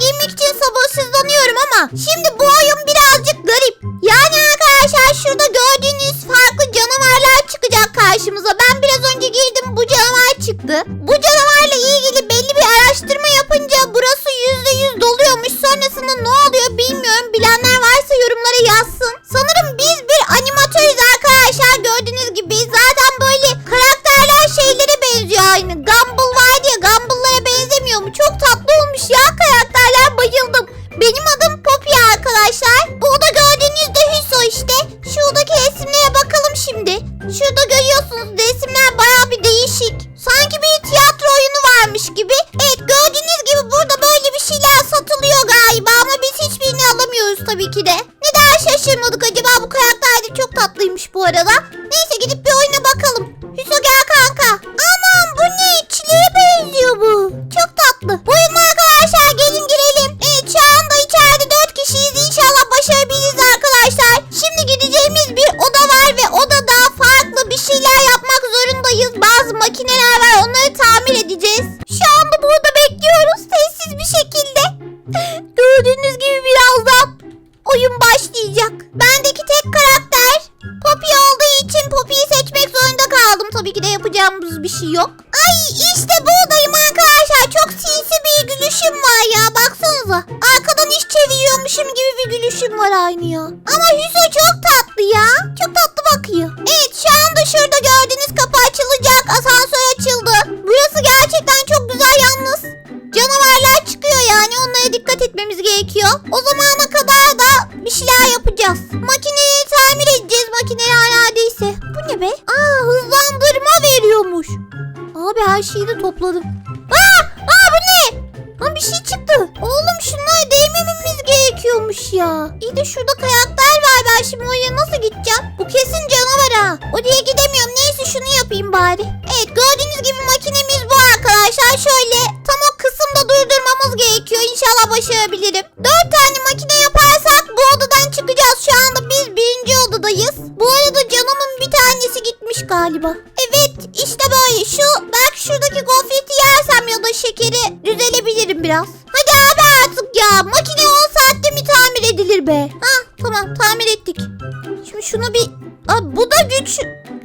giymek için sabırsızlanıyorum ama şimdi bu benziyor bu. Çok tatlı. Buyurun arkadaşlar gelin girelim. Evet şu anda içeride 4 kişiyiz. İnşallah başarabiliriz arkadaşlar. Şimdi gideceğimiz bir oda var ve odada farklı bir şeyler yapmak zorundayız. Bazı makineler var onları tamir edeceğiz. Şu anda burada bekliyoruz sessiz bir şekilde. Gördüğünüz gibi birazdan oyun başlayacak. Abi her şeyi de topladım. Aa, aa bu ne? Lan bir şey çıktı. Oğlum şunlara değmememiz gerekiyormuş ya. İyi de şurada karakter var ben şimdi oraya nasıl gideceğim? Bu kesin canavar ha. Oraya gidemiyorum neyse şunu yapayım bari. Evet gördüğünüz gibi makinemiz bu arkadaşlar. Şöyle tam o kısımda durdurmamız gerekiyor. İnşallah başarabilirim. Dört tane makine yaparsak bu odadan çıkacağız. Şu anda biz birinci odadayız. Bu arada canımın bir tanesi gitmiş galiba. Be? Ha tamam tamir ettik. Şimdi şunu bir... Aa, bu da güç.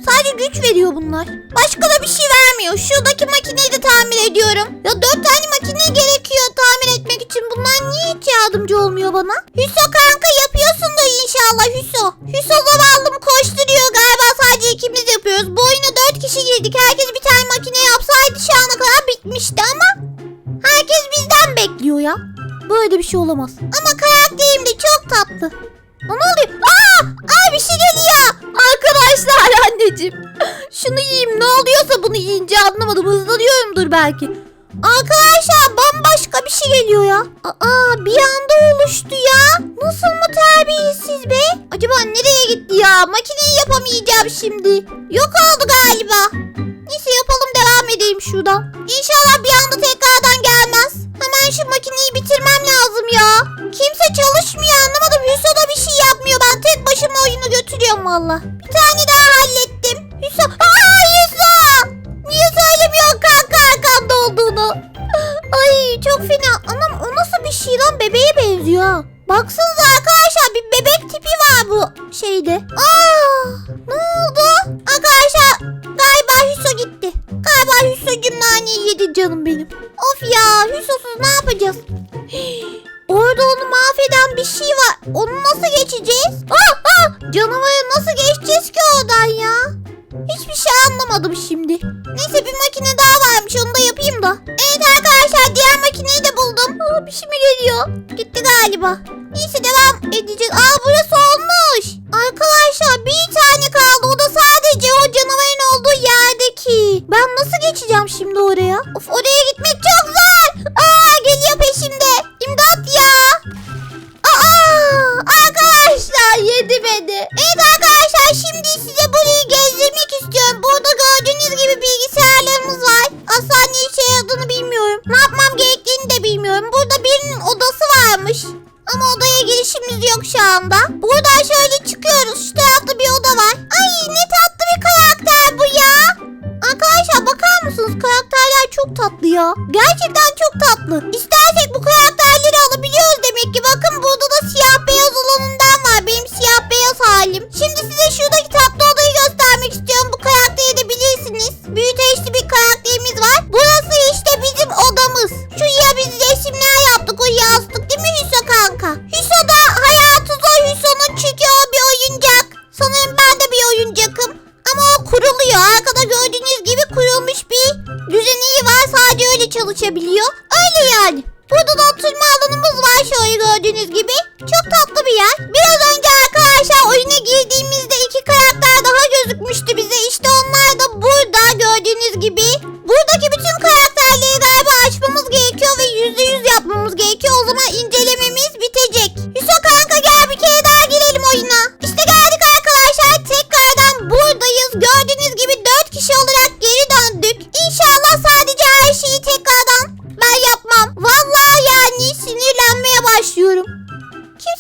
Sadece güç veriyor bunlar. Başka da bir şey vermiyor. Şuradaki makineyi de tamir ediyorum. Ya dört tane makine gerekiyor tamir etmek için. Bunlar niye hiç yardımcı olmuyor bana? Hüso kanka yapıyorsun da inşallah Hüso. Hüso zavallım koşturuyor galiba sadece ikimiz yapıyoruz. Bu oyuna dört kişi girdik. Herkes bir tane makine yapsaydı şu ana kadar bitmişti ama herkes bizden bekliyor ya. Böyle bir şey olamaz. Ama Aa, Ne oluyor? Aa! Aa bir şey geliyor. Arkadaşlar anneciğim. Şunu yiyeyim ne oluyorsa bunu yiyince anlamadım. Hızlanıyorumdur belki. Arkadaşlar bambaşka bir şey geliyor ya. Aa bir anda oluştu ya. Nasıl mı terbiyesiz be? Acaba nereye gitti ya? Makineyi yapamayacağım şimdi. Yok oldu galiba. Neyse yapalım devam edeyim şuradan. İnşallah bir anda tekrardan gelmez. Hemen şu makineyi bitirmem lazım ya. Kimse çalışmıyor valla. Bir tane daha hallettim. Hüso. Aa Hüso. Niye söylemiyorsun kanka arkamda olduğunu? Ay çok fena. Anam o nasıl bir şey lan? Bebeğe benziyor. Baksanıza arkadaşlar bir bebek tipi var bu şeyde. Aa, anlamadım şimdi. Neyse bir makine daha varmış onu da yapayım da. Evet arkadaşlar diğer makineyi de buldum. Aa, bir şey mi geliyor? Gitti galiba. Neyse devam edeceğiz. Aa burası olmuş. Arkadaşlar bir tane kaldı. O da sadece o canavarın olduğu yerdeki. Ben nasıl geçeceğim şimdi oraya? Of oraya varmış. Ama odaya girişimiz yok şu anda. Buradan şöyle çıkıyoruz. Şu tarafta bir oda var. Ay ne tatlı bir karakter bu ya. Arkadaşlar bakar mısınız? Karakterler çok tatlı ya. Gerçekten çok tatlı. İstersek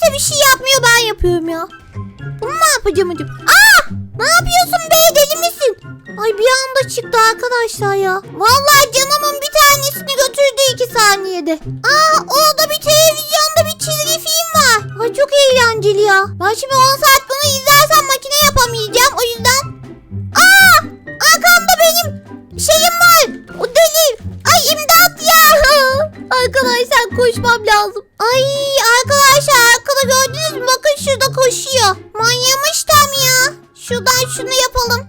Kimse bir şey yapmıyor ben yapıyorum ya. Bunu ne yapacağım acaba? Aa! Ne yapıyorsun be deli misin? Ay bir anda çıktı arkadaşlar ya. Vallahi canımın bir tanesini götürdü iki saniyede. Aa orada bir televizyonda bir çizgi film var. Ay çok eğlenceli ya. Ben şimdi 10 saat bunu izlersem makine yapamayacağım. O yüzden. Aa! Arkamda benim şeyim var. O deli. Ay imdat ya. Arkadaşlar koşmam lazım. Ay şurada koşuyor. Manyamış tam ya. Şuradan şunu yapalım.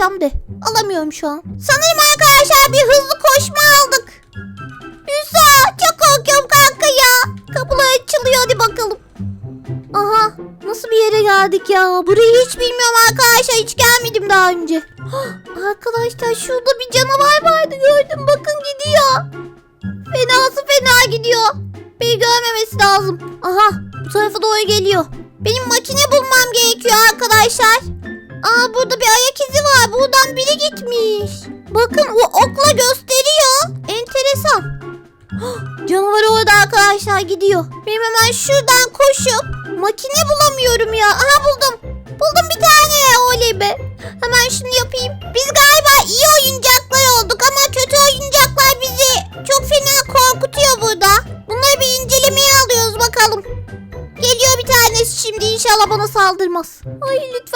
Alabilsem de. Alamıyorum şu an. Sanırım arkadaşlar bir hızlı koşma aldık. Hüsa çok korkuyorum kanka ya. Kapılar açılıyor hadi bakalım. Aha nasıl bir yere geldik ya. Burayı hiç bilmiyorum arkadaşlar. Hiç gelmedim daha önce. Hah, Arkadaşlar şurada bir canavar vardı gördüm. Bakın gidiyor. Fenası fena gidiyor. Beni görmemesi lazım. Aha bu tarafa doğru geliyor. Benim makine bulmam gerekiyor arkadaşlar. Aa burada bir ayak izi var. Buradan biri gitmiş. Bakın o okla gösteriyor. Enteresan. Hah, Canavar orada arkadaşlar gidiyor. Benim hemen şuradan koşup makine bulamıyorum ya. Aha buldum. Buldum bir tane oley be. Hemen şunu yapayım. Biz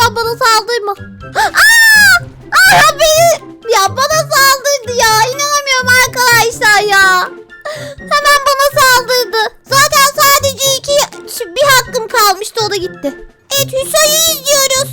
lütfen bana saldırma. Aa! Aa beni ya bana saldırdı ya. İnanamıyorum arkadaşlar ya. Hemen bana saldırdı. Zaten sadece iki bir hakkım kalmıştı o da gitti. Evet Hüso'yu izliyoruz.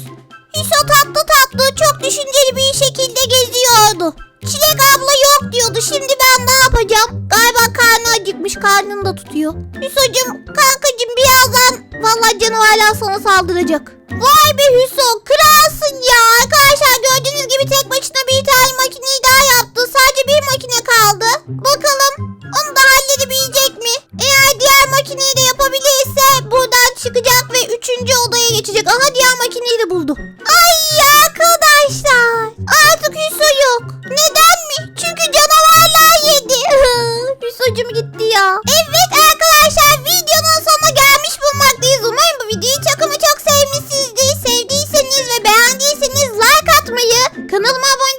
Hüso tatlı tatlı çok düşünceli bir şekilde geziyordu. Çilek abla yok diyordu. Şimdi ben ne yapacağım? Galiba karnı acıkmış. Karnını da tutuyor. Hüso'cum kankacım birazdan vallahi canavarlar sana saldıracak. Vay be Hüso kralsın ya. Arkadaşlar gördüğünüz gibi tek başına bir tane makineyi daha yaptı. Sadece bir makine kaldı. Bakalım onu da halledebilecek mi? Eğer diğer makineyi de yapabilirse buradan çıkacak ve üçüncü odaya geçecek. Aha diğer makineyi de buldu. Ay arkadaşlar. uma boa